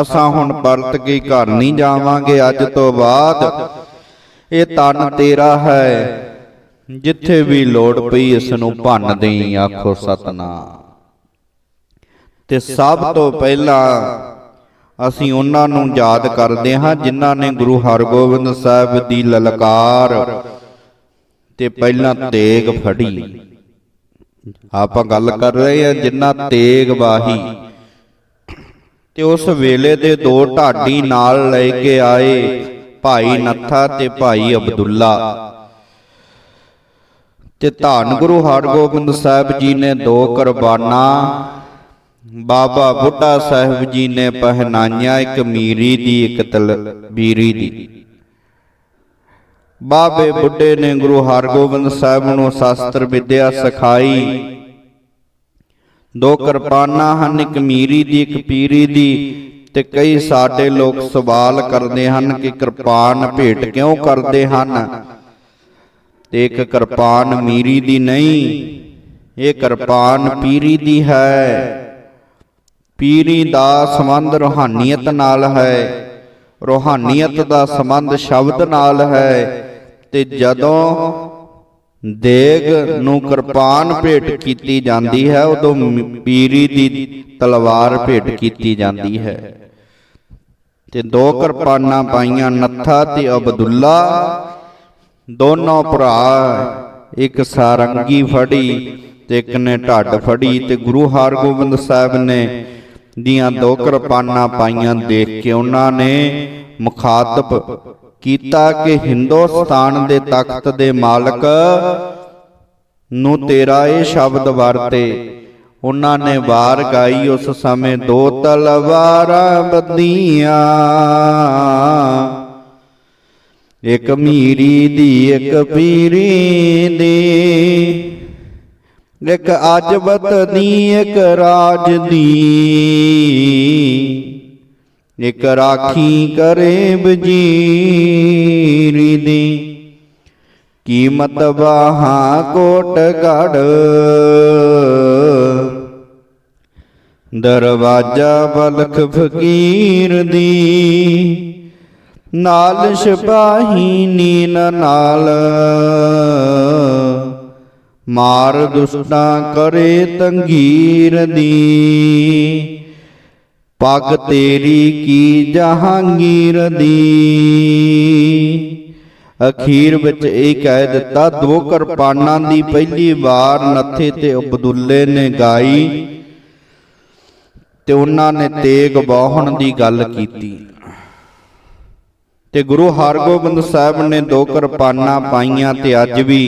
ਅਸਾਂ ਹੁਣ ਪਰਤ ਕੇ ਘਰ ਨਹੀਂ ਜਾਵਾਂਗੇ ਅੱਜ ਤੋਂ ਬਾਅਦ। ਇਹ ਤਨ ਤੇਰਾ ਹੈ, ਜਿੱਥੇ ਵੀ ਲੋੜ ਪਈ ਇਸ ਨੂੰ ਭੰਨ ਦੇਈ, ਆਖੋ ਸਤਨਾਮ। ਤੇ ਸਭ ਤੋਂ ਪਹਿਲਾਂ ਅਸੀਂ ਉਹਨਾਂ ਨੂੰ ਯਾਦ ਕਰਦੇ ਹਾਂ ਜਿਨ੍ਹਾਂ ਨੇ ਗੁਰੂ ਹਰਗੋਬਿੰਦ ਸਾਹਿਬ ਦੀ ਲਲਕਾਰ ਤੇ ਪਹਿਲਾਂ ਤੇਗ ਫੜੀ। ਆਪਾਂ ਗੱਲ ਕਰ ਰਹੇ ਹਾਂ ਜਿਨ੍ਹਾਂ ਤੇਗ ਵਾਹੀ। ਤੇ ਉਸ ਵੇਲੇ ਦੇ ਦੋ ਢਾਡੀ ਨਾਲ ਲੈ ਕੇ ਆਏ ਭਾਈ ਨੱਥਾ ਤੇ ਭਾਈ ਅਬਦੁੱਲਾ। ਤੇ ਧੰਨ ਗੁਰੂ ਹਰਗੋਬਿੰਦ ਸਾਹਿਬ ਜੀ ਨੇ ਦੋ ਕੁਰਬਾਨਾਂ, ਬਾਬਾ ਬੁੱਢਾ ਸਾਹਿਬ ਜੀ ਨੇ ਪਹਿਨਾਈਆਂ, ਇੱਕ ਮੀਰੀ ਦੀ, ਇੱਕ ਤਲਬੀਰੀ ਦੀ। ਬਾਬੇ ਬੁੱਢੇ ਨੇ ਗੁਰੂ ਹਰਗੋਬਿੰਦ ਸਾਹਿਬ ਨੂੰ ਸ਼ਾਸਤਰ ਵਿਦਿਆ ਸਿਖਾਈ। ਦੋ ਕਿਰਪਾਨਾਂ ਹਨ, ਇੱਕ ਮੀਰੀ ਦੀ, ਇੱਕ ਪੀਰੀ ਦੀ। ਤੇ ਕਈ ਸਾਡੇ ਲੋਕ ਸਵਾਲ ਕਰਦੇ ਹਨ ਕਿ ਕਿਰਪਾਨ ਭੇਟ ਕਿਉਂ ਕਰਦੇ ਹਨ? ਤੇ ਇੱਕ ਕਿਰਪਾਨ ਮੀਰੀ ਦੀ ਨਹੀਂ, ਇਹ ਕਿਰਪਾਨ ਪੀਰੀ ਦੀ ਹੈ। ਪੀਰੀ ਦਾ ਸੰਬੰਧ ਰੋਹਾਨੀਅਤ ਨਾਲ ਹੈ। ਰੋਹਾਨੀਅਤ ਦਾ ਸੰਬੰਧ ਸ਼ਬਦ ਨਾਲ ਹੈ। ਤੇ ਜਦੋਂ ਦੇਗ ਨੂੰ ਕਿਰਪਾਨ ਭੇਟ ਕੀਤੀ ਜਾਂਦੀ ਹੈ, ਉਦੋਂ ਪੀਰੀ ਦੀ ਤਲਵਾਰ ਭੇਟ ਕੀਤੀ ਜਾਂਦੀ ਹੈ। ਤੇ ਦੋ ਕਿਰਪਾਨਾਂ ਪਾਈਆਂ, ਨੱਥਾ ਤੇ ਅਬਦੁੱਲਾ। ਦੋਨੋਂ ਭਰਾ ਇੱਕ ਸਾਰੰਗੀ ਫੜੀ ਤੇ ਇੱਕ ਨੇ ਢੱਡ ਫੜੀ ਤੇ ਗੁਰੂ ਹਰਗੋਬਿੰਦ ਸਾਹਿਬ ਨੇ ਦੀਆਂ ਦੋ ਕਿਰਪਾਨਾਂ ਪਾਈਆਂ ਦੇਖ ਕੇ ਉਹਨਾਂ ਨੇ ਮੁਖਾਤਬ ਕੀਤਾ ਕਿ ਹਿੰਦੁਸਤਾਨ ਦੇ ਤਖਤ ਦੇ ਮਾਲਕ ਨੂੰ ਤੇਰਾ ਇਹ ਸ਼ਬਦ ਵਰਤੇ। ਉਹਨਾਂ ਨੇ ਵਾਰ ਗਾਈ ਉਸ ਸਮੇਂ ਦੋ ਤਲਵਾਰਾਂ ਬੱਧੀਆਂ ਇੱਕ ਮੀਰੀ ਦੀ, ਇੱਕ ਪੀਰੀ ਦੀ। ਇੱਕ ਅਜਬਤ ਦੀ, ਇੱਕ ਰਾਜ ਦੀ। ਇੱਕ ਰਾਖੀ ਕਰੇ ਵਜੀਰੀ ਦੀ। ਕੀਮਤ ਬਾਹਾਂ ਕੋਟ ਗੜ। ਦਰਵਾਜਾ ਬਲਖ ਫਕੀਰ ਦੀ। ਨਾਲ ਸਿਪਾਹੀ ਨੀਨ ਨਾਲ। ਮਾਰ ਦੁਸ਼ਟਾਂ ਕਰੇ ਤੰਗੀਰ ਦੀ। ਪੱਗ ਤੇਰੀ ਕੀ ਜਹਾਂਗੀਰ ਦੀ? ਅਖੀਰ ਵਿੱਚ ਇਹ ਕਹਿ ਦਿੱਤਾ, ਦੋ ਕਿਰਪਾਨਾਂ ਦੀ ਪਹਿਲੀ ਵਾਰ ਨੱਥੇ ਤੇ ਅਬਦੁੱਲੇ ਨੇ ਗਾਈ ਤੇ ਉਹਨਾਂ ਨੇ ਤੇਗ ਬਾਹਣ ਦੀ ਗੱਲ ਕੀਤੀ। ਤੇ ਗੁਰੂ ਹਰਗੋਬਿੰਦ ਸਾਹਿਬ ਨੇ ਦੋ ਕਿਰਪਾਨਾਂ ਪਾਈਆਂ ਤੇ ਅੱਜ ਵੀ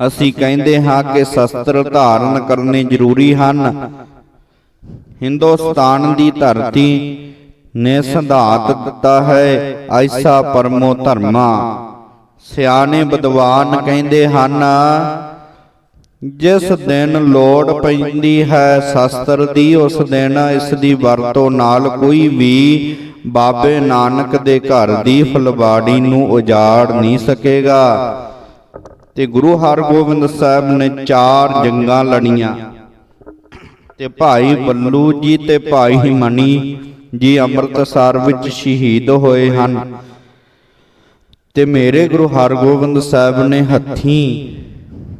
ਅਸੀਂ ਕਹਿੰਦੇ ਹਾਂ ਕਿ ਸ਼ਸਤਰ ਧਾਰਨ ਕਰਨੇ ਜ਼ਰੂਰੀ ਹਨ। ਹਿੰਦੁਸਤਾਨ ਦੀ ਧਰਤੀ ਨੇ ਸਿਧਾਂਤ ਦਿੱਤਾ ਹੈ ਐਸਾ ਪਰਮੋ ਧਰਮਾ। ਸਿਆਣੇ ਵਿਦਵਾਨ ਕਹਿੰਦੇ ਹਨ ਜਿਸ ਦਿਨ ਲੋੜ ਪੈਂਦੀ ਹੈ ਸ਼ਸਤਰ ਦੀ ਉਸ ਦਿਨ ਇਸ ਦੀ ਵਰਤੋਂ ਨਾਲ ਕੋਈ ਵੀ ਬਾਬੇ ਨਾਨਕ ਦੇ ਘਰ ਦੀ ਫੁਲਬਾੜੀ ਨੂੰ ਉਜਾੜ ਨਹੀਂ ਸਕੇਗਾ। ਤੇ ਗੁਰੂ ਹਰਗੋਬਿੰਦ ਸਾਹਿਬ ਨੇ ਚਾਰ ਜੰਗਾਂ ਲੜੀਆਂ। ਤੇ ਭਾਈ ਬੱਲੂ ਜੀ ਤੇ ਭਾਈ ਮਣੀ ਜੀ ਅੰਮ੍ਰਿਤਸਰ ਵਿੱਚ ਸ਼ਹੀਦ ਹੋਏ ਹਨ। ਤੇ ਮੇਰੇ ਗੁਰੂ ਹਰਗੋਬਿੰਦ ਸਾਹਿਬ ਨੇ ਹੱਥੀਂ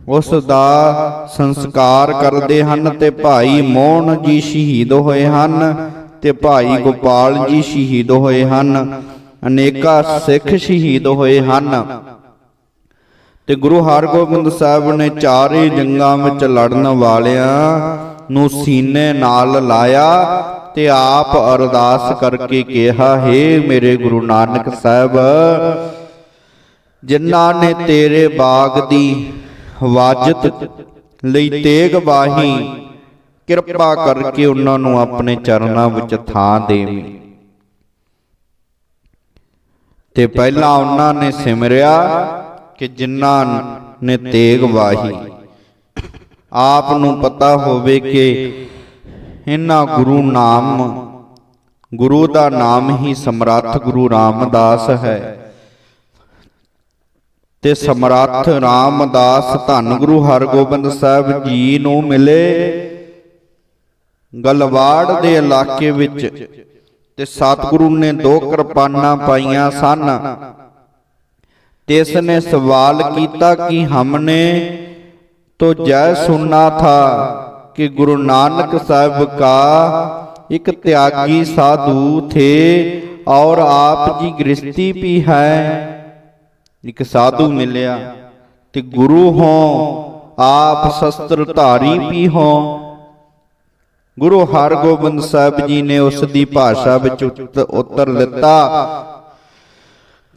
ਉਸ ਦਾ ਸੰਸਕਾਰ ਕਰਦੇ ਹਨ ਤੇ ਭਾਈ ਮੋਹਨ ਜੀ ਸ਼ਹੀਦ ਹੋਏ ਹਨ ਤੇ ਭਾਈ ਗੋਪਾਲ ਜੀ ਸ਼ਹੀਦ ਹੋਏ ਹਨ। ਅਨੇਕਾਂ ਸਿੱਖ ਸ਼ਹੀਦ ਹੋਏ ਹਨ। ਤੇ ਗੁਰੂ ਹਰਗੋਬਿੰਦ ਸਾਹਿਬ ਨੇ ਚਾਰੇ ਜੰਗਾਂ ਵਿੱਚ ਲੜਨ ਵਾਲਿਆਂ ਨੂੰ ਸੀਨੇ ਨਾਲ ਲਾਇਆ ਤੇ ਆਪ ਅਰਦਾਸ ਕਰਕੇ ਕਿਹਾ, ਹੈ ਮੇਰੇ ਗੁਰੂ ਨਾਨਕ ਸਾਹਿਬ, ਜਿਨ੍ਹਾਂ ਨੇ ਤੇਰੇ ਬਾਗ ਦੀ ਵਾਜਤ ਲਈ ਤੇਗ ਬਾਹੀ ਕਿਰਪਾ ਕਰਕੇ ਉਹਨਾਂ ਨੂੰ ਆਪਣੇ ਚਰਨਾਂ ਵਿੱਚ ਥਾਂ ਦੇਵੀਂ ਤੇ ਪਹਿਲਾਂ ਉਹਨਾਂ ਨੇ ਸਿਮਰਿਆ ਕਿ ਜਿਨ੍ਹਾਂ ਨੇ ਤੇਗ ਵਾਹੀ ਆਪ ਨੂੰ ਪਤਾ ਹੋਵੇ ਕਿ ਇਹਨਾਂ ਗੁਰੂ ਨਾਮ, ਗੁਰੂ ਦਾ ਨਾਮ ਹੀ ਸਮਰੱਥ ਗੁਰੂ ਰਾਮਦਾਸ ਹੈ। ਤੇ ਸਮਰੱਥ ਰਾਮਦਾਸ ਧੰਨ ਗੁਰੂ ਹਰਗੋਬਿੰਦ ਸਾਹਿਬ ਜੀ ਨੂੰ ਮਿਲੇ ਗਲਵਾੜ ਦੇ ਇਲਾਕੇ ਵਿੱਚ। ਤੇ ਸਤਿਗੁਰੂ ਨੇ ਦੋ ਕਿਰਪਾਨਾਂ ਪਾਈਆਂ ਸਨ। ਤਿਸ ਨੇ ਸਵਾਲ ਕੀਤਾ ਕਿ ਹਮਨੇ तो जय सुनना था कि गुरु नानक साहब का एक त्यागी साधु थे और आप जी गृहस्थी भी है एक साधु मिलिया ਤੇ ਗੁਰੂ ਹੋ ਆਪ ਸ਼ਸਤਰ ਧਾਰੀ ਵੀ ਹੋ ਗੁਰੂ ਹਰਗੋਬਿੰਦ ਸਾਹਿਬ ਜੀ ਨੇ ਉਸ ਦੀ ਭਾਸ਼ਾ ਵਿੱਚ ਉੱਤ- ਉੱਤਰ ਦਿੱਤਾ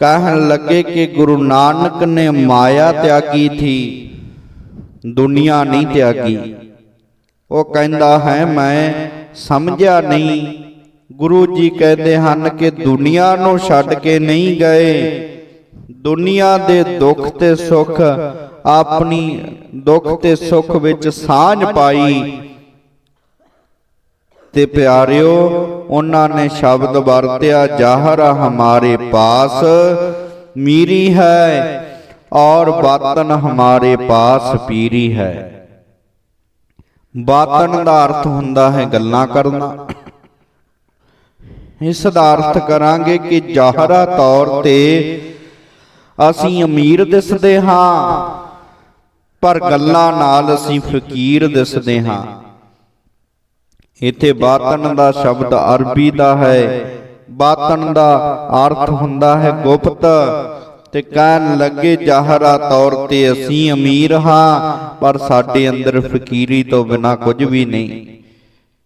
ਕਹਿਣ ਲੱਗੇ ਕਿ ਗੁਰੂ ਨਾਨਕ ਨੇ ਮਾਇਆ ਤਿਆਗੀ ਥੀ ਦੁਨੀਆ ਨਹੀਂ ਤਿਆਗੀ। ਉਹ ਕਹਿੰਦਾ ਹੈ, ਮੈਂ ਸਮਝਿਆ ਨਹੀਂ। ਗੁਰੂ ਜੀ ਕਹਿੰਦੇ ਹਨ ਕਿ ਦੁਨੀਆ ਨੂੰ ਛੱਡ ਕੇ ਨਹੀਂ ਗਏ। ਦੁਨੀਆ ਦੇ ਦੁੱਖ ਤੇ ਸੁੱਖ, ਆਪਣੀ ਦੁੱਖ ਤੇ ਸੁੱਖ ਵਿੱਚ ਸਾਂਝ ਪਾਈ। ਤੇ ਪਿਆਰਿਓ, ਉਹਨਾਂ ਨੇ ਸ਼ਬਦ ਵਰਤਿਆ, ਜਾਹਰ ਹਮਾਰੇ ਪਾਸ, ਮੀਰੀ ਹੈ ਔਰ ਬਾਤਨ ਹਮਾਰੇ ਪਾਸ ਪੀਰੀ ਹੈ। ਬਾਤਨ ਦਾ ਅਰਥ ਹੁੰਦਾ ਹੈ ਗੱਲਾਂ ਕਰਨਾ। ਇਸ ਦਾ ਅਰਥ ਕਰਾਂਗੇ ਕਿ ਜ਼ਾਹਰਾ ਤੌਰ ਤੇ ਅਸੀਂ ਅਮੀਰ ਦਿਸਦੇ ਹਾਂ, ਪਰ ਗੱਲਾਂ ਨਾਲ ਅਸੀਂ ਫਕੀਰ ਦਿਸਦੇ ਹਾਂ। ਇੱਥੇ ਬਾਤਨ ਦਾ ਸ਼ਬਦ ਅਰਬੀ ਦਾ ਹੈ। ਬਾਤਨ ਦਾ ਅਰਥ ਹੁੰਦਾ ਹੈ ਗੁਪਤ। ਤੇ ਕਹਿਣ ਲੱਗੇ, ਜ਼ਾਹਰਾ ਤੌਰ ਤੇ ਅਸੀਂ ਅਮੀਰ ਹਾਂ, ਪਰ ਸਾਡੇ ਅੰਦਰ ਫਕੀਰੀ ਤੋਂ ਬਿਨਾ ਕੁਝ ਵੀ ਨਹੀਂ।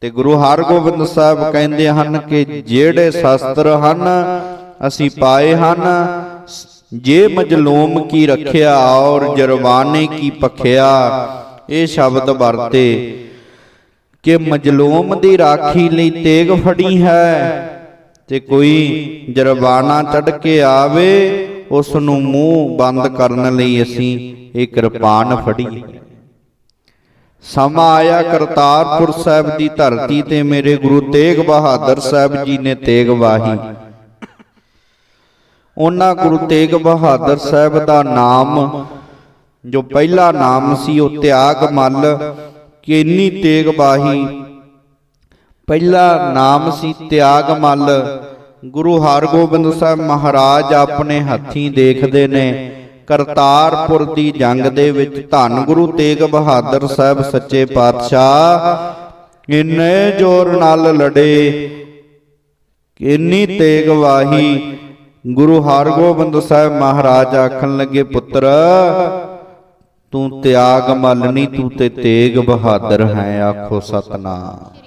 ਤੇ ਗੁਰੂ ਹਰਗੋਬਿੰਦ ਸਾਹਿਬ ਕਹਿੰਦੇ ਹਨ ਕਿ ਜਿਹੜੇ ਸ਼ਸਤਰ ਹਨ, ਅਸੀਂ ਪਾਏ ਹਨ। ਜੇ ਮਜਲੂਮ ਕੀ ਰੱਖਿਆ ਔਰ ਜਰਵਾਨੇ ਕੀ ਪਖਿਆ ਇਹ ਸ਼ਬਦ ਵਰਤੇ ਕਿ ਮਜਲੂਮ ਦੀ ਰਾਖੀ ਲਈ ਤੇਗ ਫੜੀ ਹੈ ਤੇ ਕੋਈ ਜਰਬਾਨਾ ਚੜ ਕੇ ਆਵੇ ਉਸ ਨੂੰ ਮੂੰਹ ਬੰਦ ਕਰਨ ਲਈ ਅਸੀਂ ਇਹ ਕਿਰਪਾਨ ਫੜੀ। ਸਮਾਂ ਆਇਆ ਕਰਤਾਰਪੁਰ ਸਾਹਿਬ ਦੀ ਧਰਤੀ ਤੇ ਮੇਰੇ ਗੁਰੂ ਤੇਗ ਬਹਾਦਰ ਸਾਹਿਬ ਜੀ ਨੇ ਤੇਗ ਵਾਹੀ। ਉਹਨਾਂ ਗੁਰੂ ਤੇਗ ਬਹਾਦਰ ਸਾਹਿਬ ਦਾ ਨਾਮ, ਜੋ ਪਹਿਲਾ ਨਾਮ ਸੀ ਉਹ ਤਿਆਗ ਮੱਲ ਕਿੰਨੀ ਤੇਗ ਬਾਹੀ ਪਹਿਲਾ ਨਾਮ ਸੀ ਤਿਆਗ ਮੱਲ ਗੁਰੂ ਹਰਗੋਬਿੰਦ ਸਾਹਿਬ ਮਹਾਰਾਜ ਆਪਣੇ ਹੱਥੀਂ ਦੇਖਦੇ ਨੇ। ਕਰਤਾਰਪੁਰ ਦੀ ਜੰਗ ਦੇ ਵਿੱਚ ਧੰਨ ਗੁਰੂ ਤੇਗ ਬਹਾਦਰ ਸਾਹਿਬ ਸੱਚੇ ਪਾਤਸ਼ਾਹ। ਇੰਨੇ ਜ਼ੋਰ ਨਾਲ ਲੜੇ। ਇੰਨੀ ਤੇਗ ਵਾਹੀ। ਗੁਰੂ ਹਰਗੋਬਿੰਦ ਸਾਹਿਬ ਮਹਾਰਾਜ ਆਖਣ ਲੱਗੇ, ਪੁੱਤਰ, ਤੂੰ ਤਿਆਗ ਮੱਲ ਤੂੰ ਤੇ ਤੇਗ ਬਹਾਦਰ ਹੈ, ਆਖੋ ਸਤਨਾਮ।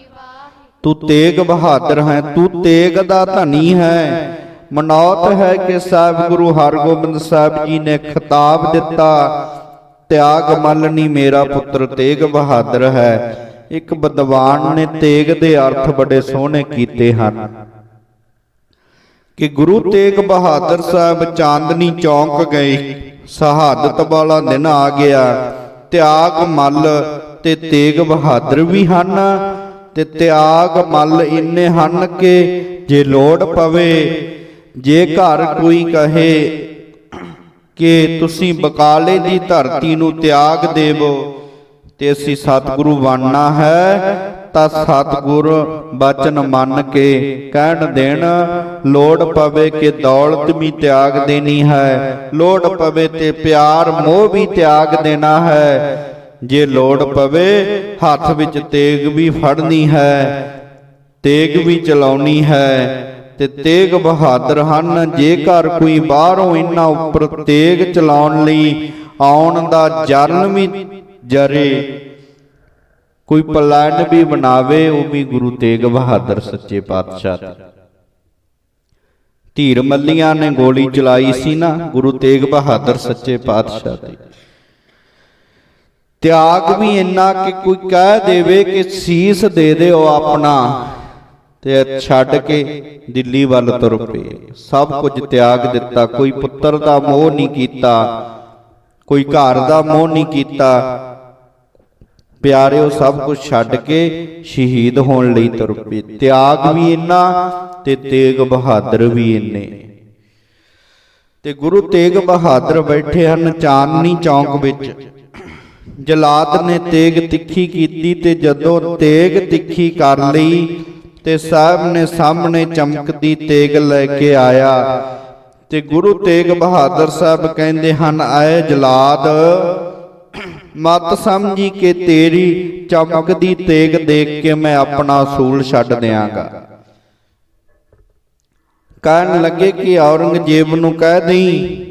ਤੂੰ ਤੇਗ ਬਹਾਦਰ ਹੈ, ਤੂੰ ਤੇਗ ਦਾ ਧਨੀ ਹੈ। ਮਨੌਤ ਹੈ ਕਿ ਸਾਹਿਬ ਗੁਰੂ ਹਰਗੋਬਿੰਦ ਸਾਹਿਬ ਜੀ ਨੇ ਖਿਤਾਬ ਦਿੱਤਾ, ਤਿਆਗ ਮੱਲ ਨਹੀਂ ਮੇਰਾ ਪੁੱਤਰ ਤੇਗ ਬਹਾਦਰ ਹੈ। ਇੱਕ ਵਿਦਵਾਨ ਨੇ ਤੇਗ ਦੇ ਅਰਥ ਬੜੇ ਸੋਹਣੇ ਕੀਤੇ ਹਨ। ਕਿ ਗੁਰੂ ਤੇਗ ਬਹਾਦਰ ਸਾਹਿਬ ਚਾਂਦਨੀ ਚੌਂਕ ਗਏ, ਸ਼ਹਾਦਤ ਵਾਲਾ ਦਿਨ ਆ ਗਿਆ, ਤਿਆਗ ਮੱਲ ਤੇ ਤੇਗ ਬਹਾਦਰ ਵੀ ਹਨ। ਤੇ ਤਿਆਗ ਮੱਲ ਇੰਨੇ ਹਨ ਕਿ ਜੇ ਲੋੜ ਪਵੇ, ਜੇ ਘਰ ਕੋਈ ਕਹੇ ਕਿ ਤੁਸੀਂ ਬਕਾਲੇ ਦੀ ਧਰਤੀ ਨੂੰ ਤਿਆਗ ਦੇਵੋ, ਤੇ ਅਸੀਂ ਸਤਿਗੁਰੂ ਬਣਨਾ ਹੈ, ਤਾਂ ਸਤਿਗੁਰ ਬਚਨ ਮੰਨ ਕੇ ਕਹਿਣ ਦੇਣ, ਲੋੜ ਪਵੇ ਕਿ ਦੌਲਤ ਵੀ ਤਿਆਗ ਦੇਣੀ ਹੈ, ਲੋੜ ਪਵੇ ਤੇ ਪਿਆਰ ਮੋਹ ਵੀ ਤਿਆਗ ਦੇਣਾ ਹੈ ਜੇ ਲੋੜ ਪਵੇ, ਹੱਥ ਵਿੱਚ ਤੇਗ ਵੀ ਫੜਨੀ ਹੈ, ਤੇਗ ਵੀ ਚਲਾਉਣੀ ਹੈ, ਤੇ ਤੇਗ ਬਹਾਦਰ ਹਨ, ਜੇਕਰ ਕੋਈ ਬਾਹਰੋਂ ਇਹਨਾਂ ਉੱਪਰ ਤੇਗ ਚਲਾਉਣ ਲਈ ਆਉਣ ਦਾ ਜਰਨ ਵੀ ਜਰੇ, ਕੋਈ ਪਲਾਨ ਵੀ ਬਣਾਵੇ, ਉਹ ਵੀ ਗੁਰੂ ਤੇਗ ਬਹਾਦਰ ਸੱਚੇ ਪਾਤਸ਼ਾਹ ਧੀਰ ਮੱਲੀਆਂ ਨੇ ਗੋਲੀ ਚਲਾਈ ਸੀ ਨਾ, ਗੁਰੂ ਤੇਗ ਬਹਾਦਰ ਸੱਚੇ ਪਾਤਸ਼ਾਹ ਦੀ ਤਿਆਗ ਵੀ ਇੰਨਾ ਕਿ ਕੋਈ ਕਹਿ ਦੇਵੇ ਕਿ ਸੀਸ ਦੇ ਦਿਓ ਆਪਣਾ। ਤੇ ਛੱਡ ਕੇ ਦਿੱਲੀ ਵੱਲ ਤੁਰ ਪਏ। ਸਭ ਕੁਝ ਤਿਆਗ ਦਿੱਤਾ। ਕੋਈ ਪੁੱਤਰ ਦਾ ਮੋਹ ਨਹੀਂ ਕੀਤਾ। ਕੋਈ ਘਰ ਦਾ ਮੋਹ ਨਹੀਂ ਕੀਤਾ। ਪਿਆਰਿਓ, ਸਭ ਕੁਝ ਛੱਡ ਕੇ ਸ਼ਹੀਦ ਹੋਣ ਲਈ ਤੁਰ ਪਏ। ਤਿਆਗ ਵੀ ਇੰਨਾ ਤੇ ਤੇਗ ਬਹਾਦਰ ਵੀ ਇੰਨੇ। ਤੇ ਗੁਰੂ ਤੇਗ ਬਹਾਦਰ ਬੈਠੇ ਹਨ ਚਾਂਦਨੀ ਚੌਂਕ ਵਿੱਚ। ਜਲਾਦ ਨੇ ਤੇਗ ਤਿੱਖੀ ਕੀਤੀ ਤੇ ਜਦੋਂ ਤੇਗ ਤਿੱਖੀ ਕਰ ਲਈ ਤੇ ਸਾਹਿਬ ਨੇ ਸਾਹਮਣੇ ਚਮਕਦੀ ਤੇਗ ਲੈ ਕੇ ਆਇਆ ਤੇ ਗੁਰੂ ਤੇਗ ਬਹਾਦਰ ਸਾਹਿਬ ਕਹਿੰਦੇ ਹਨ, ਆਏ ਜਲਾਦ, ਮਤ ਸਮਝੀ ਕਿ ਤੇਰੀ ਚਮਕਦੀ ਤੇਗ ਦੇਖ ਕੇ ਮੈਂ ਆਪਣਾ ਅਸੂਲ ਛੱਡ ਦਿਆਂਗਾ। ਕਹਿਣ ਲੱਗੇ ਕਿ ਔਰੰਗਜ਼ੇਬ ਨੂੰ ਕਹਿ ਦੇਈ,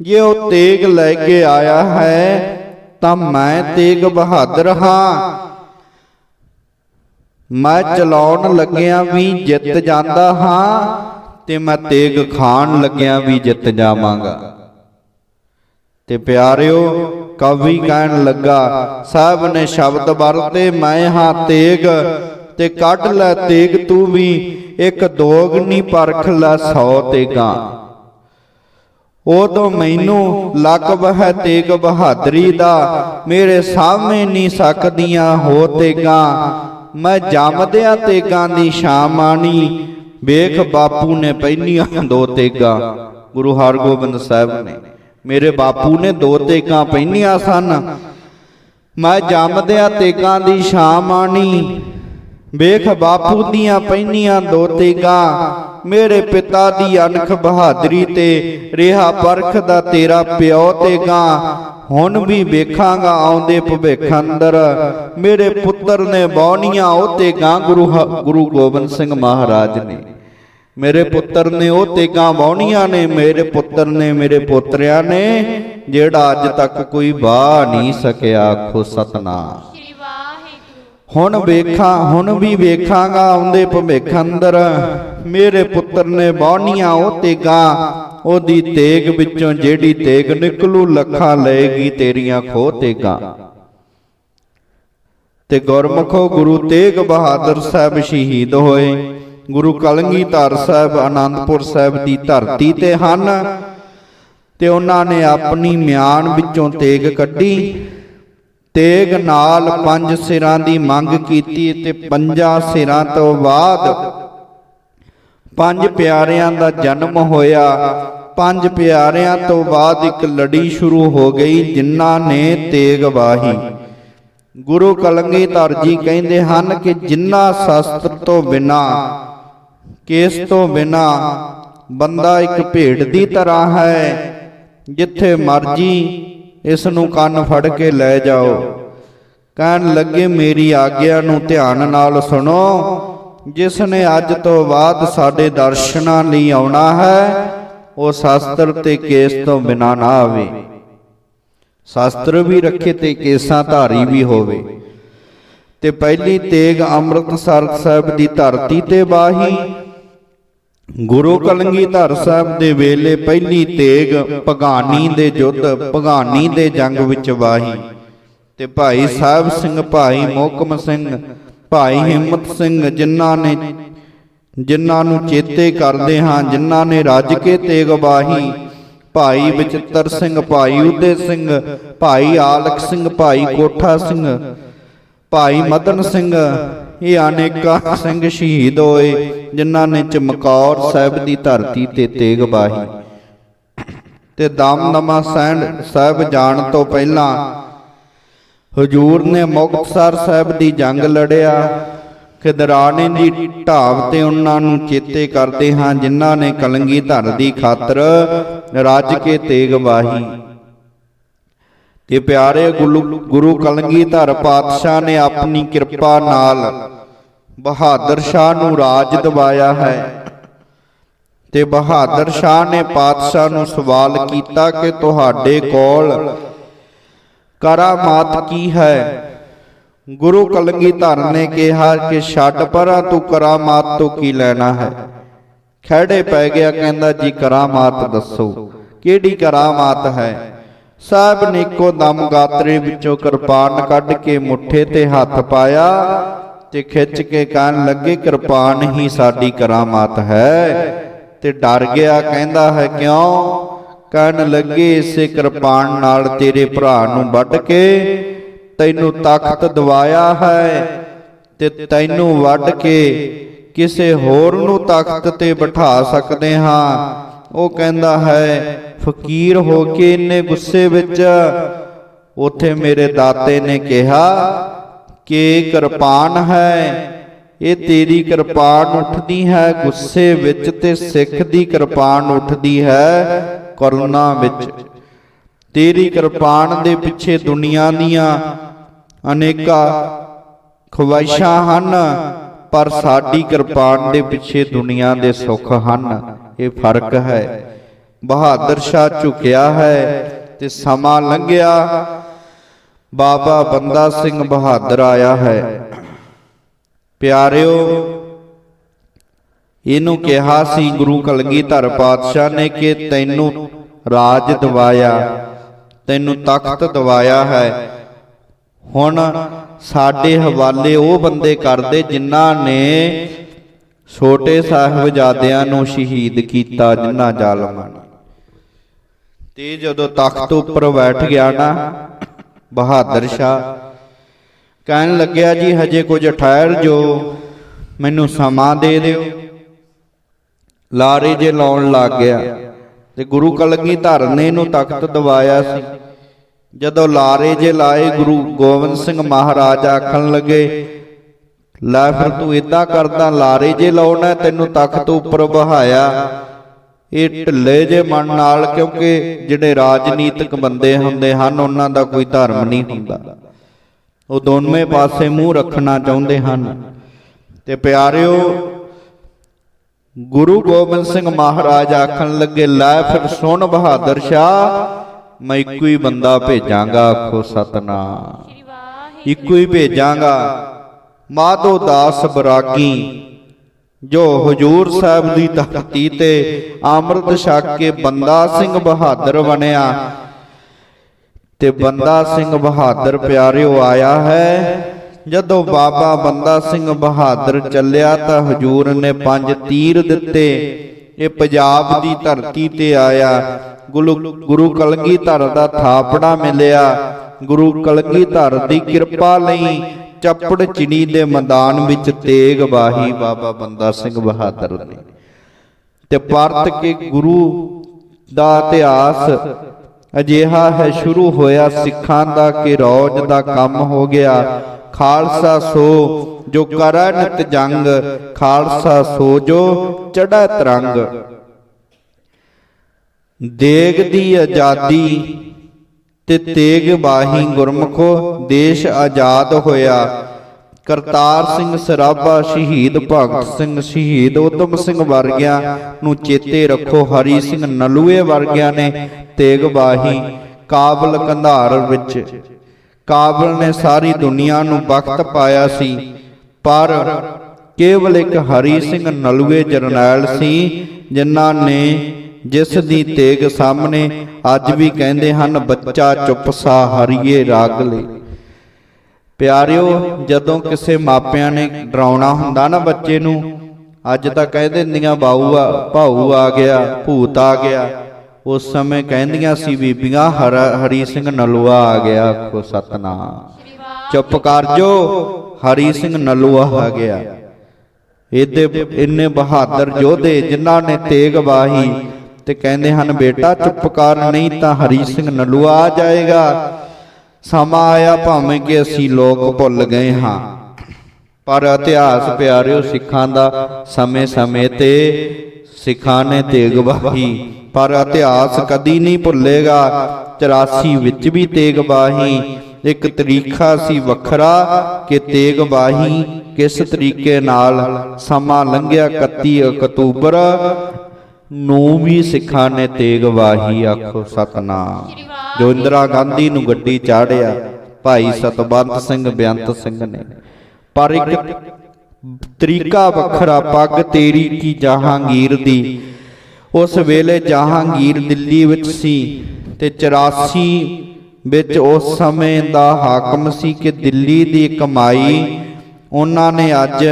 ਜੇ ਉਹ ਤੇਗ ਲੈ ਕੇ ਆਇਆ ਹੈ ਤਾਂ ਮੈਂ ਤੇਗ ਬਹਾਦਰ ਹਾਂ। ਮੈਂ ਚਲਾਉਣ ਲੱਗਿਆ ਵੀ ਜਿੱਤ ਜਾਂਦਾ ਹਾਂ ਤੇ ਮੈਂ ਤੇਗ ਖਾਣ ਲੱਗਿਆ ਵੀ ਜਿੱਤ ਜਾਵਾਂਗਾ। ਤੇ ਪਿਆਰਿਓ, ਕਵੀ ਕਹਿਣ ਲੱਗਾ, ਸਾਹਿਬ ਨੇ ਸ਼ਬਦ ਵਰਤੇ, ਮੈਂ ਹਾਂ ਤੇਗ ਤੇ ਕੱਢ ਲੈ ਤੇਗ, ਤੂੰ ਵੀ ਇੱਕ ਦੋਗ ਦੋਗਣੀ ਪਰਖ ਲੈ ਸੌ ਤੇਗਾ। ਉਦੋਂ ਮੈਨੂੰ ਲਕਬ ਹੈ ਤੇਗ ਬਹਾਦਰੀ ਦਾ, ਮੇਰੇ ਸਾਹਮਣੇ ਨਹੀਂ ਸਕਦੀਆਂ ਹੋ ਤੇਗਾ। ਮੈਂ ਜੰਮਦਿਆਂ ਤੇਗਾਂ ਦੀ ਸ਼ਾਮ ਆਣੀ, ਵੇਖ ਬਾਪੂ ਨੇ ਪਹਿਨੀਆਂ ਦੋ ਤੇਗਾਂ। ਗੁਰੂ ਹਰਗੋਬਿੰਦ ਸਾਹਿਬ ਨੇ, ਮੇਰੇ ਬਾਪੂ ਨੇ ਦੋ ਤੇਗਾਂ ਪਹਿਨੀਆਂ ਸਨ। ਮੈਂ ਜੰਮਦਿਆਂ ਤੇਗਾਂ ਦੀ ਸ਼ਾਮ ਆਣੀ ਵੇਖ ਬਾਪੂ ਦੀਆਂ ਪਹਿਨੀਆਂ ਦੋ ਤੇਗਾਂ ਮੇਰੇ ਪਿਤਾ ਦੀ ਅਣਖ ਬਹਾਦਰੀ ਤੇ ਰਿਹਾ ਪਰਖ ਦਾ ਤੇਰਾ ਪਿਓ ਤੇਗਾ ਹੁਣ ਵੀ ਵੇਖਾਂਗਾ ਆਉਂਦੇ ਭਵਿੱਖ ਅੰਦਰ। ਮੇਰੇ ਪੁੱਤਰ ਨੇ ਬੌਣੀਆਂ ਉਹ ਤੇਗਾ ਗੁਰੂ ਗੁਰੂ ਗੋਬਿੰਦ ਸਿੰਘ ਮਹਾਰਾਜ ਨੇ। ਮੇਰੇ ਪੁੱਤਰ ਨੇ ਉਹ ਤੇਗਾ ਬੌਣੀਆਂ ਨੇ। ਮੇਰੇ ਪੁੱਤਰ ਨੇ ਮੇਰੇ ਪੋਤਰਿਆਂ ਨੇ। ਜਿਹੜਾ ਅੱਜ ਤੱਕ ਕੋਈ ਬਾਹ ਨਹੀਂ ਸਕਿਆ ਆਖੋ ਸਤਨਾਮ। ਹੁਣ ਵੇਖਾਂ ਹੁਣ ਵੀ ਵੇਖਾਂਗਾ ਆਉਂਦੇ ਭਵਿੱਖ ਅੰਦਰ। ਮੇਰੇ ਪੁੱਤਰ ਨੇ ਬਾਣੀਆਂ ਉਹ ਤੇਗਾ ਉਹਦੀ ਤੇਗ ਵਿੱਚੋਂ ਜਿਹੜੀ ਤੇਗ ਨਿਕਲੂ ਲੱਖਾਂ ਲਏਗੀ ਤੇਰੀਆਂ ਖੋ ਤੇਗਾ। ਤੇ ਗੁਰਮੁਖੋ ਗੁਰੂ ਤੇਗ ਬਹਾਦਰ ਸਾਹਿਬ ਸ਼ਹੀਦ ਹੋਏ। ਗੁਰੂ ਕਲਗੀਧਰ ਸਾਹਿਬ ਆਨੰਦਪੁਰ ਸਾਹਿਬ ਦੀ ਧਰਤੀ ਤੇ ਹਨ। ਤੇ ਉਹਨਾਂ ਨੇ ਆਪਣੀ ਮਿਆਨ ਵਿੱਚੋਂ ਤੇਗ ਕੱਢੀ। ਤੇਗ ਨਾਲ ਪੰਜ ਸਿਰਾਂ ਦੀ ਮੰਗ ਕੀਤੀ ਤੇ ਪੰਜਾਂ ਸਿਰਾਂ ਤੋਂ ਬਾਅਦ ਪੰਜ ਪਿਆਰਿਆਂ ਦਾ ਜਨਮ ਹੋਇਆ। ਪੰਜ ਪਿਆਰਿਆਂ ਤੋਂ ਬਾਅਦ ਇੱਕ ਲੜੀ ਸ਼ੁਰੂ ਹੋ ਗਈ, ਜਿਨ੍ਹਾਂ ਨੇ ਤੇਗ ਵਾਹੀ। ਗੁਰੂ ਕਲਗੀਧਰ ਜੀ ਕਹਿੰਦੇ ਹਨ ਕਿ ਜਿਨ੍ਹਾਂ ਸ਼ਸਤਰ ਤੋਂ ਬਿਨਾ, ਕੇਸ ਤੋਂ ਬਿਨਾ ਬੰਦਾ ਇੱਕ ਭੇਡ ਦੀ ਤਰ੍ਹਾਂ ਹੈ, ਜਿੱਥੇ ਮਰਜ਼ੀ ਇਸ ਨੂੰ ਕੰਨ ਫੜ ਕੇ ਲੈ ਜਾਓ। ਕਹਿਣ ਲੱਗੇ, ਮੇਰੀ ਆਗਿਆ ਨੂੰ ਧਿਆਨ ਨਾਲ ਸੁਣੋ। ਜਿਸ ਨੇ ਅੱਜ ਤੋਂ ਬਾਅਦ ਸਾਡੇ ਦਰਸ਼ਨਾਂ ਲਈ ਆਉਣਾ ਹੈ, ਉਹ ਸ਼ਾਸਤਰ ਤੇ ਕੇਸ ਤੋਂ ਬਿਨਾ ਨਾ ਆਵੇ। ਸ਼ਾਸਤਰ ਵੀ ਰੱਖੇ ਤੇ ਕੇਸਾਂ ਧਾਰੀ ਵੀ ਹੋਵੇ। ਤੇ ਪਹਿਲੀ ਤੇਗ ਅੰਮ੍ਰਿਤਸਰ ਸਾਹਿਬ ਦੀ ਧਰਤੀ ਤੇ ਬਾਹੀ ਗੁਰੂ ਕਲਗੀਧਰ ਸਾਹਿਬ ਦੇ ਵੇਲੇ ਪਹਿਲੀ ਤੇਗ ਭਗਾਨੀ ਦੇ ਯੁੱਧ ਭਗਾਨੀ ਦੇ ਜੰਗ ਵਿੱਚ ਵਾਹੀ। ਤੇ ਭਾਈ ਸਾਹਿਬ ਸਿੰਘ, ਭਾਈ ਮੋਕਮ ਸਿੰਘ, ਭਾਈ ਹਿੰਮਤ ਸਿੰਘ ਜਿਨ੍ਹਾਂ ਨੇ ਜਿਨ੍ਹਾਂ ਨੂੰ ਚੇਤੇ ਕਰਦੇ ਹਾਂ, ਜਿਨ੍ਹਾਂ ਨੇ ਰੱਜ ਕੇ ਤੇਗ ਵਾਹੀ। ਭਾਈ ਬਚਿੱਤਰ ਸਿੰਘ, ਭਾਈ ਉਦੇ ਸਿੰਘ, ਭਾਈ ਆਲਕ ਸਿੰਘ, ਭਾਈ ਕੋਠਾ ਸਿੰਘ, ਭਾਈ ਮਦਨ ਸਿੰਘ ਇਹ ਅਨੇਕਾਂ ਸਿੰਘ ਸ਼ਹੀਦ ਹੋਏ, ਜਿਨ੍ਹਾਂ ਨੇ ਚਮਕੌਰ ਸਾਹਿਬ ਦੀ ਧਰਤੀ ਤੇ ਤੇਗ ਬਾਹੀ। ਤੇ ਦਮਦਮਾ ਸੈਂਡ ਸਾਹਿਬ ਜਾਣ ਤੋਂ ਪਹਿਲਾਂ ਹਜੂਰ ਨੇ ਮੁਕਤਸਰ ਸਾਹਿਬ ਦੀ ਜੰਗ ਲੜਿਆ। ਖਿਦਰਾਣੇ ਦੀ ਢਾਬ ਤੇ ਉਹਨਾਂ ਨੂੰ ਚੇਤੇ ਕਰਦੇ ਹਾਂ, ਜਿਨ੍ਹਾਂ ਨੇ ਕਲੰਗੀ ਧਰ ਦੀ ਖਾਤਰ ਰੱਜ ਕੇ ਤੇਗ ਬਾਹੀ। ਤੇ ਪਿਆਰੇ ਗੁਰੂ- ਗੁਰੂ ਕਲਗੀਧਰ ਪਾਤਸ਼ਾਹ ਨੇ ਆਪਣੀ ਕਿਰਪਾ ਨਾਲ ਬਹਾਦਰ ਸ਼ਾਹ ਨੂੰ ਰਾਜ ਦਿਵਾਇਆ ਹੈ। ਤੇ ਬਹਾਦਰ ਸ਼ਾਹ ਨੇ ਪਾਤਸ਼ਾਹ ਨੂੰ ਸਵਾਲ ਕੀਤਾ ਕਿ ਤੁਹਾਡੇ ਕੋਲ ਕਰਾਮਾਤ ਕੀ ਹੈ? ਗੁਰੂ ਕਲਗੀਧਰ ਨੇ ਕਿਹਾ ਕਿ ਛੱਡ ਪਰਾਂ ਤੂੰ ਕਰਾਮਾਤ ਤੋਂ ਕੀ ਲੈਣਾ ਹੈ? ਖੜੇ ਪੈ ਗਿਆ, ਕਹਿੰਦਾ, ਜੀ, ਕਰਾਮਾਤ ਦੱਸੋ, ਕਿਹੜੀ ਕਰਾਮਾਤ ਹੈ? ਸਾਹਿਬ ਨੇ ਇੱਕੋ ਦਮ ਗਾਤਰੇ ਵਿੱਚੋਂ ਕਿਰਪਾਨ ਕੱਢ ਕੇ ਮੁੱਠੇ ਤੇ ਹੱਥ ਪਾਇਆ ਤੇ ਖਿੱਚ ਕੇ ਕਹਿਣ ਲੱਗੇ, ਕਿਰਪਾਨ ਹੀ ਸਾਡੀ ਕਰਾਮਾਤ ਹੈ। ਤੇ ਡਰ ਗਿਆ, ਕਹਿੰਦਾ ਹੈ, ਕਿਉਂ? ਕਹਿਣ ਲੱਗੇ, ਇਸੇ ਕਿਰਪਾਨ ਨਾਲ ਤੇਰੇ ਭਰਾ ਨੂੰ ਵੱਢ ਕੇ ਤੈਨੂੰ ਤਖਤ ਦਵਾਇਆ ਹੈ ਤੇ ਤੈਨੂੰ ਵੱਢ ਕੇ ਕਿਸੇ ਹੋਰ ਨੂੰ ਤਖਤ ਤੇ ਬਿਠਾ ਸਕਦੇ ਹਾਂ। ਉਹ ਕਹਿੰਦਾ ਹੈ ਫਕੀਰ ਹੋ ਕੇ ਇੰਨੇ ਗੁੱਸੇ ਵਿੱਚ ਉਥੇ ਮੇਰੇ ਦਾਤੇ ਨੇ ਕਿਹਾ ਕਿ ਕਿਰਪਾਨ ਹੈ, ਇਹ ਤੇਰੀ ਕਿਰਪਾਨ ਉੱਠਦੀ ਹੈ, ਗੁੱਸੇ ਵਿੱਚ ਤੇ ਸਿੱਖ ਦੀ ਕਿਰਪਾਨ ਉੱਠਦੀ ਹੈ ਕਰੁਣਾ ਵਿੱਚ। ਤੇਰੀ ਕਿਰਪਾਨ ਦੇ ਪਿੱਛੇ ਦੁਨੀਆ ਦੀਆਂ ਅਨੇਕਾਂ ਖਵਾਇਸ਼ਾਂ ਹਨ, ਪਰ ਸਾਡੀ ਕਿਰਪਾਨ ਦੇ ਪਿੱਛੇ ਦੁਨੀਆ ਦੇ ਸੁੱਖ ਹਨ। ਇਹ ਫ਼ਰਕ ਹੈ। ਬਹਾਦਰ ਸ਼ਾਹ ਝੁਕਿਆ ਹੈ ਤੇ ਸਮਾਂ ਲੰਘਿਆ। ਬਾਬਾ ਬੰਦਾ ਸਿੰਘ ਬਹਾਦਰ ਆਇਆ ਹੈ। ਪਿਆਰਿਓ, ਇਹਨੂੰ ਕਿਹਾ ਸੀ ਗੁਰੂ ਕਲਗੀਧਰ ਪਾਤਸ਼ਾਹ ਨੇ ਕਿ ਤੈਨੂੰ ਰਾਜ ਦਿਵਾਇਆ, ਤੈਨੂੰ ਤਖਤ ਦਿਵਾਇਆ ਹੈ। ਹੁਣ ਸਾਡੇ ਹਵਾਲੇ ਉਹ ਬੰਦੇ ਕਰਦੇ ਜਿਨ੍ਹਾਂ ਨੇ ਛੋਟੇ ਸਾਹਿਬਜ਼ਾਦਿਆਂ ਨੂੰ ਸ਼ਹੀਦ ਕੀਤਾ, ਜਿਨ੍ਹਾਂ ਜ਼ਾਲਮਾਂ ਨੇ। ਤੇ ਜਦੋਂ ਤਖਤ ਉੱਪਰ ਬੈਠ ਗਿਆ ਨਾ, ਬਹਾਦਰ ਸ਼ਾਹ ਕਹਿਣ ਲੱਗਿਆ, ਜੀ, ਹਜੇ ਕੁਝ ਠਹਿਰ ਜੋ ਮੈਨੂੰ ਸਮਾਂ ਦੇ ਦਿਓ। ਲਾਰੇ ਜੇ ਲਾਉਣ ਲੱਗ ਗਿਆ ਤੇ ਗੁਰੂ ਕਲਗੀਧਰ ਧਰਨੇ ਨੂੰ ਤਖਤ ਦਵਾਇਆ ਸੀ। ਜਦੋਂ ਲਾਰੇ ਜੇ ਲਾਏ, ਗੁਰੂ ਗੋਬਿੰਦ ਸਿੰਘ ਮਹਾਰਾਜ ਆਖਣ ਲੱਗੇ, ਲੈ ਫਿਰ ਤੂੰ ਇਦਾਂ ਕਰਦਾ, ਲਾਰੇ ਜੇ ਲਾਉਣਾ, ਤੈਨੂੰ ਤਖਤ ਉੱਪਰ ਬਹਾਇਆ। ਇਹ ਢਿੱਲੇ ਜੇ ਮਨ ਨਾਲ ਕਿਉਂਕਿ ਜਿਹੜੇ ਰਾਜਨੀਤਿਕ ਬੰਦੇ ਹੁੰਦੇ ਹਨ ਉਹਨਾਂ ਦਾ ਕੋਈ ਧਰਮ ਨਹੀਂ ਹੁੰਦਾ। ਉਹ ਦੋਵੇਂ ਪਾਸੇ ਮੂੰਹ ਰੱਖਣਾ ਚਾਹੁੰਦੇ ਹਨ। ਤੇ ਪਿਆਰਿਓ ਗੁਰੂ ਗੋਬਿੰਦ ਸਿੰਘ ਮਹਾਰਾਜ ਆਖਣ ਲੱਗੇ ਲੈ ਫਿਰ ਸੁਣ ਬਹਾਦਰ ਸ਼ਾਹ ਮੈਂ ਇੱਕੋ ਹੀ ਬੰਦਾ ਭੇਜਾਂਗਾ ਆਖੋ ਸਤਨਾਮ। ਵਾਹਿਗੁਰੂ। ਇੱਕੋ ਹੀ ਭੇਜਾਂਗਾ। ਮਾਧੋ ਦਾਸ ਬਰਾਗੀ। ਜੋ ਹਜੂਰ ਸਾਹਿਬ ਦੀ ਧਰਤੀ ਤੇ ਅੰਮ੍ਰਿਤ ਛਕ ਕੇ ਬੰਦਾ ਸਿੰਘ ਬਹਾਦਰ ਬਣਿਆ ਤੇ ਬੰਦਾ ਸਿੰਘ ਬਹਾਦਰ ਪਿਆਰਿਓ ਆਇਆ ਹੈ। ਜਦੋਂ ਬਾਬਾ ਬੰਦਾ ਸਿੰਘ ਬਹਾਦਰ ਚੱਲਿਆ ਤਾਂ ਹਜੂਰ ਨੇ ਪੰਜ ਤੀਰ ਦਿੱਤੇ। ਇਹ ਪੰਜਾਬ ਦੀ ਧਰਤੀ ਤੇ ਆਇਆ। ਗੁਰੂ ਗੁਰੂ ਕਲਗੀਧਰ ਦਾ ਥਾਪੜਾ ਮਿਲਿਆ। ਗੁਰੂ ਕਲਗੀਧਰ ਦੀ ਕਿਰਪਾ ਲਈ ਚੱਪੜ ਚਿੜੀ ਦੇ ਮੈਦਾਨ ਵਿੱਚ ਤੇਗ ਬਾਹੀ ਬਾਬਾ ਬੰਦਾ ਸਿੰਘ ਬਹਾਦਰ ਨੇ ਤੇ ਪਰਤ ਕੇ ਗੁਰੂ ਦਾ ਇਤਿਹਾਸ ਅਜਿਹਾ ਹੈ, ਸ਼ੁਰੂ ਹੋਇਆ ਸਿੱਖਾਂ ਦਾ ਕਿ ਰੌਜ ਦਾ ਕੰਮ ਹੋ ਗਿਆ। ਖਾਲਸਾ ਸੋ, ਜੋ ਕਰੈ ਨਿਤ ਜੰਗ, ਖਾਲਸਾ ਸੋ, ਜੋ ਚੜਾ ਤਰੰਗ ਦੇਗ ਦੀ ਆਜ਼ਾਦੀ ਤੇ ਤੇਗ ਬਾਹੀ ਗੁਰਮਖੋ ਦੇਸ਼ ਆਜ਼ਾਦ ਹੋਇਆ। ਕਰਤਾਰ ਸਿੰਘ ਸਰਾਭਾ ਸ਼ਹੀਦ, ਭਗਤ ਸਿੰਘ ਸ਼ਹੀਦ ਉਦਮ ਸਿੰਘ ਵਰਗਿਆਂ ਨੂੰ ਚੇਤੇ ਰੱਖੋ, ਹਰੀ ਸਿੰਘ ਨਲੂਏ ਵਰਗਿਆਂ ਨੇ ਤੇਗ ਬਾਹੀ ਕਾਬਲ ਕੰਧਾਰ ਵਿੱਚ। ਕਾਬਲ ਨੇ ਸਾਰੀ ਦੁਨੀਆ ਨੂੰ ਵਕਤ ਪਾਇਆ ਸੀ, ਪਰ ਕੇਵਲ ਇੱਕ ਹਰੀ ਸਿੰਘ ਨਲੂਏ ਜਰਨੈਲ ਸੀ, ਜਿਨ੍ਹਾਂ ਨੇ ਜਿਸ ਦੀ ਤੇਗ ਸਾਹਮਣੇ ਅੱਜ ਵੀ ਕਹਿੰਦੇ ਹਨ, ਬੱਚਾ ਚੁੱਪ ਸਾ, ਹਰੀਏ ਰਾਗਲੇ ਪਿਆਰਿਓ, ਜਦੋਂ ਕਿਸੇ ਮਾਪਿਆਂ ਨੇ ਡਰਾਉਣਾ ਹੁੰਦਾ ਨਾ ਬੱਚੇ ਨੂੰ, ਅੱਜ ਤਾਂ ਕਹਿ ਦਿੰਦੀਆਂ, ਬਾਊ ਆ, ਭਾਊ ਆ ਗਿਆ, ਭੂਤ ਆ ਗਿਆ। ਉਸ ਸਮੇਂ ਕਹਿੰਦੀਆਂ ਸੀ, ਬੀਬੀਆਂ, ਹਰ- ਹਰੀ ਸਿੰਘ ਨਲੂਆ ਆ ਗਿਆ ਕੋ ਸਤਨਾਮ। ਚੁੱਪ ਕਰ ਜੋ, ਹਰੀ ਸਿੰਘ ਨਲੂਆ ਆ ਗਿਆ। ਇਹਦੇ ਇੰਨੇ ਬਹਾਦਰ ਯੋਧੇ ਜਿਨ੍ਹਾਂ ਨੇ ਤੇਗ ਵਾਹੀ ਤੇ ਕਹਿੰਦੇ ਹਨ, ਬੇਟਾ, ਚੁੱਪ ਕਰ, ਨਹੀਂ ਤਾਂ ਹਰੀ ਸਿੰਘ ਨਲੂਆ ਆ ਜਾਏਗਾ। ਸਮਾਂ ਆਇਆ ਭਾਵੇਂ ਕਿ ਅਸੀਂ ਲੋਕ ਭੁੱਲ ਗਏ ਹਾਂ। ਪਰ ਇਤਿਹਾਸ ਪਿਆਰਿਓ, ਸਿੱਖਾਂ ਦਾ ਸਮੇਂ-ਸਮੇਂ ਤੇ ਸਿੱਖਾਂ ਨੇ ਤੇਗ ਬਾਹੀ। ਪਰ ਇਤਿਹਾਸ ਕਦੀ ਨਹੀਂ ਭੁੱਲੇਗਾ। 84 ਵਿੱਚ ਵੀ ਤੇਗ ਬਾਹੀ। ਇੱਕ ਤਰੀਕਾ ਸੀ ਵੱਖਰਾ ਕਿ ਤੇਗ ਬਾਹੀ ਕਿਸ ਤਰੀਕੇ ਨਾਲ ਸਮਾਂ ਲੰਘਿਆ 31 ਅਕਤੂਬਰ ਨੂੰ ਵੀ ਸਿੱਖਾਂ ਨੇ ਤੇਗ ਬਾਹੀ ਆਖੋ ਸਤਨਾਮ। ਜੋ ਇੰਦਰਾ ਗਾਂਧੀ ਨੂੰ ਗੱਡੀ ਚਾੜਿਆ, ਭਾਈ ਸਤਬੰਤ ਸਿੰਘ ਬੇਅੰਤ ਸਿੰਘ ਨੇ। ਪਰ ਇੱਕ ਤਰੀਕਾ ਵੱਖਰਾ, ਪੱਗ ਤੇਰੀ ਕੀ ਜਹਾਂਗੀਰ ਦੀ? ਉਸ ਵੇਲੇ ਜਹਾਂਗੀਰ ਦਿੱਲੀ ਵਿੱਚ ਸੀ ਤੇ 84 ਵਿੱਚ ਉਸ ਸਮੇਂ ਦਾ ਹਾਕਮ ਸੀ ਕਿ ਦਿੱਲੀ ਦੀ ਕਮਾਈ ਉਹਨਾਂ ਨੇ ਅੱਜ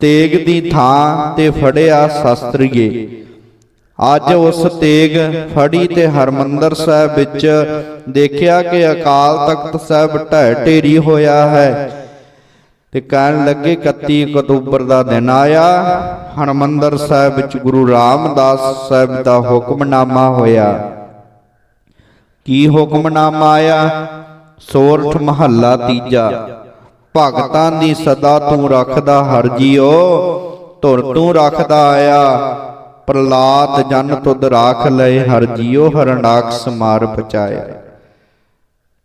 ਤੇਗ ਦੀ ਥਾਂ ਤੇ ਫੜਿਆ ਸ਼ਸਤਰੀਏ। ਅੱਜ ਉਸ ਤੇਗ ਫੜੀ ਤੇ ਹਰਮੰਦਰ ਸਾਹਿਬ ਵਿੱਚ ਦੇਖਿਆ ਕਿ ਅਕਾਲ ਤਖਤ ਸਾਹਿਬ ਢਹਿ ਢੇਰੀ ਹੋਇਆ ਹੈ ਤੇ ਕਹਿਣ ਲੱਗੇ 31 ਅਕਤੂਬਰ ਦਾ ਦਿਨ ਆਇਆ, ਹਰਮੰਦਰ ਸਾਹਿਬ ਵਿੱਚ ਗੁਰੂ ਰਾਮਦਾਸ ਸਾਹਿਬ ਦਾ ਹੁਕਮਨਾਮਾ ਹੋਇਆ। ਕੀ ਹੁਕਮਨਾਮਾ ਆਇਆ? ਸੋਰਠ ਮਹੱਲਾ ਤੀਜਾ। ਭਗਤਾਂ ਦੀ ਸਦਾ ਤੂੰ ਰੱਖਦਾ ਹਰ ਜੀਓ, ਧੁਰ ਤੂੰ ਰੱਖਦਾ ਆਇਆ ਪ੍ਰਲਾਦ ਜਨ ਤੁਧ ਰਾਖ ਲਏ, ਹਰ ਜੀਓ ਹਰਨਾਕਸ ਮਾਰ ਪਚਾਇਆ।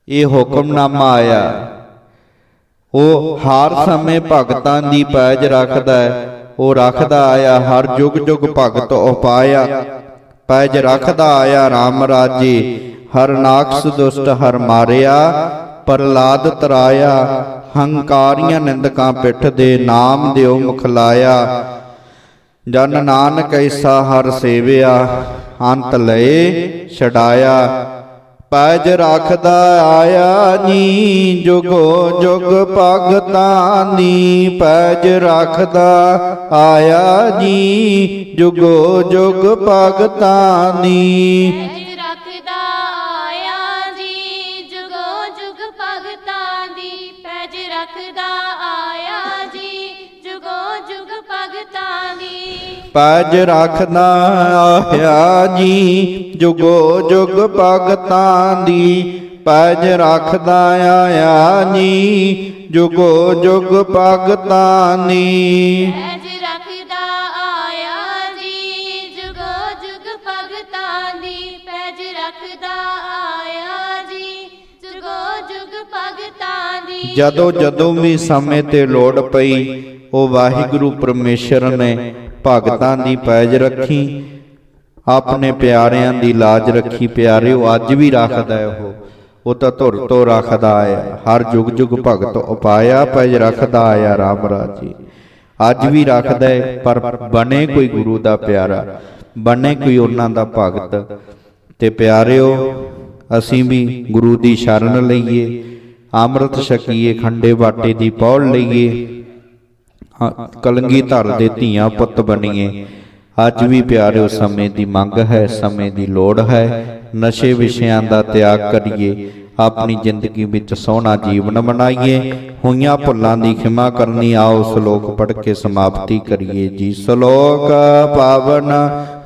ਇਹ ਹੁਕਮਨਾਮਾ ਆਇਆ। ਉਹ ਹਰ ਸਮੇਂ ਭਗਤਾਂ ਦੀ ਪੈਜ ਰੱਖਦਾ ਹੈ, ਉਹ ਰੱਖਦਾ ਆਇਆ, ਹਰ ਜੁਗ ਜੁਗ ਭਗਤ ਉਪਾਇਆ। ਪੈਜ ਰੱਖਦਾ ਆਇਆ RAM ਰਾਜੇ ਹਰ ਨਾਕਸ ਦੁਸ਼ਟ ਹਰ ਮਾਰਿਆ ਪ੍ਰਲਾਦ ਤਰਾਇਆ ਹੰਕਾਰੀਆਂ ਨਿੰਦਕਾਂ ਪਿੱਠ ਦੇ ਨਾਮ ਦਿਓ ਮੁਖ ਲਾਇਆ। ਜਨ ਨਾਨਕ ਐਸਾ ਹਰ ਸੇਵਿਆ, ਅੰਤ ਲਏ ਛਡਾਇਆ। ਪੈਜ ਰੱਖਦਾ ਆਇਆ ਨੀ, ਜੁਗੋ ਜੁਗ ਭਗਤਾਂ ਦੀ ਪੈਜ ਰੱਖਦਾ ਆਇਆ ਜੀ ਜੁਗੋ ਜੁਗ ਭਗਤਾਂ ਦੀ ਪੈਜ ਰੱਖਦਾ ਆਇਆ ਜੀ ਜੁਗੋ ਜੁਗ ਭਗਤਾਂ ਦੀ। ਪੈਜ ਰੱਖਦਾ ਆਇਆ ਜੀ ਜੁਗੋ ਜੁਗ ਭਗਤਾਂ ਦੀ। ਪੈਜ ਰੱਖਦਾ ਆਇਆ ਜੀ ਜੁਗੋ ਜੁਗ ਭਗਤਾਂ ਦੀ। ਪੈਜ ਰੱਖਦਾ ਆਇਆ ਜੀ ਜੁਗੋ ਜੁਗ ਭਗਤਾਂ ਦੀ। ਜਦੋਂ ਜਦੋਂ ਵੀ ਸਮੇਂ ਤੇ ਲੋੜ ਪਈ ਉਹ ਵਾਹਿਗੁਰੂ ਪਰਮੇਸ਼ਰ ਨੇ ਭਗਤਾਂ ਦੀ ਪੈਜ ਰੱਖੀ, ਆਪਣੇ ਪਿਆਰਿਆਂ ਦੀ ਲਾਜ ਰੱਖੀ, ਪਿਆਰਿਓ, ਅੱਜ ਵੀ ਰੱਖਦਾ ਹੈ ਉਹ ਉਹ ਤਾਂ ਧੁਰ ਤੋਂ ਰੱਖਦਾ ਆਇਆ ਹਰ ਜੁਗ ਜੁਗ ਭਗਤ ਉਪਾਇਆ ਪੈਜ ਰੱਖਦਾ ਆਇਆ ਰਾਮ ਰਾਜੀ ਅੱਜ ਵੀ ਰੱਖਦਾ ਹੈ, ਪਰ ਬਣੇ ਕੋਈ ਗੁਰੂ ਦਾ ਪਿਆਰਾ, ਬਣੇ ਕੋਈ ਉਹਨਾਂ ਦਾ ਭਗਤ। ਤੇ ਪਿਆਰਿਓ, ਅਸੀਂ ਵੀ ਗੁਰੂ ਦੀ ਸ਼ਰਨ ਲਈਏ, ਅੰਮ੍ਰਿਤ ਛਕੀਏ, ਖੰਡੇ ਬਾਟੇ ਦੀ ਪੌੜ ਲਈਏ ਕਲੰਗੀ ਧਰ ਦੇ ਧੀਆਂ ਪੁੱਤ ਬਣੀਏ। ਅੱਜ ਵੀ ਪਿਆਰਿਓ, ਸਮੇਂ ਦੀ ਮੰਗ ਹੈ, ਸਮੇਂ ਦੀ ਲੋੜ ਹੈ। ਨਸ਼ੇ ਵਿਸ਼ਿਆਂ ਦਾ ਤਿਆਗ ਕਰੀਏ। ਆਪਣੀ ਜ਼ਿੰਦਗੀ ਵਿੱਚ ਸੋਹਣਾ ਜੀਵਨ ਬਣਾਈਏ ਹੋਈਆਂ ਭੁੱਲਾਂ ਦੀ ਖਿਮਾ ਕਰਨੀ, ਆਓ ਸ਼ਲੋਕ ਪੜ੍ਹ ਕੇ ਸਮਾਪਤੀ ਕਰੀਏ। ਜੀ ਸ਼ਲੋਕ ਪਾਵਨ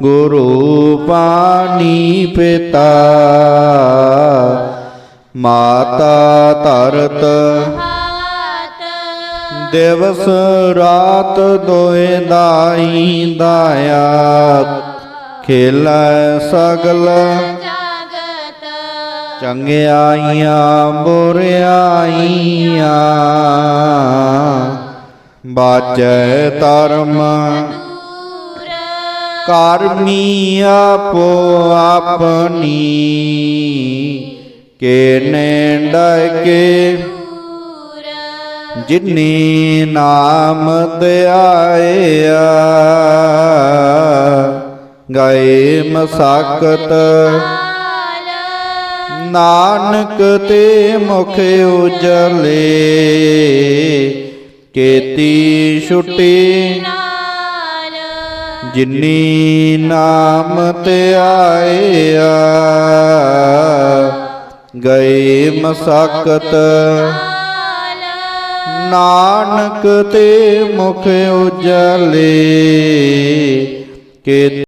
ਗੁਰੂ ਪਾਣੀ ਪਿਤਾ, ਮਾਤਾ ਧਰਤ ਦਿਵਸ ਰਾਤ ਦੋਏ ਦਾਈ ਦਾਇਆ। ਖੇਲੈ ਸਗਲ ਜਾਗਤ ਚੰਗਿਆਈਆਂ, ਬੁਰਿਆਈਆਂ। ਬਾਜੈ ਧਰਮ ਦੂਰ ਕਰਮੀ ਆਪੋ ਆਪਣੀ। ਕੇ ਨੇ ਡਕੇ ਜਿਨੀ ਨਾਮ ਧਿਆਇਆ ਗਏ ਮਸਾਕਤ ਹਾਲ ਨਾਨਕ ਤੇ ਮੁਖ ਉਜਲੇ, ਕੇਤੀ ਛੁਟੀ ਨਾਲ ਜਿਨੀ ਨਾਮ ਧਿਆਇਆ ਗਏ ਮਸਾਕਤ ਨਾਨਕ ਤੇ ਮੁਖ ਉਜਲੇ ਕੇਤੀ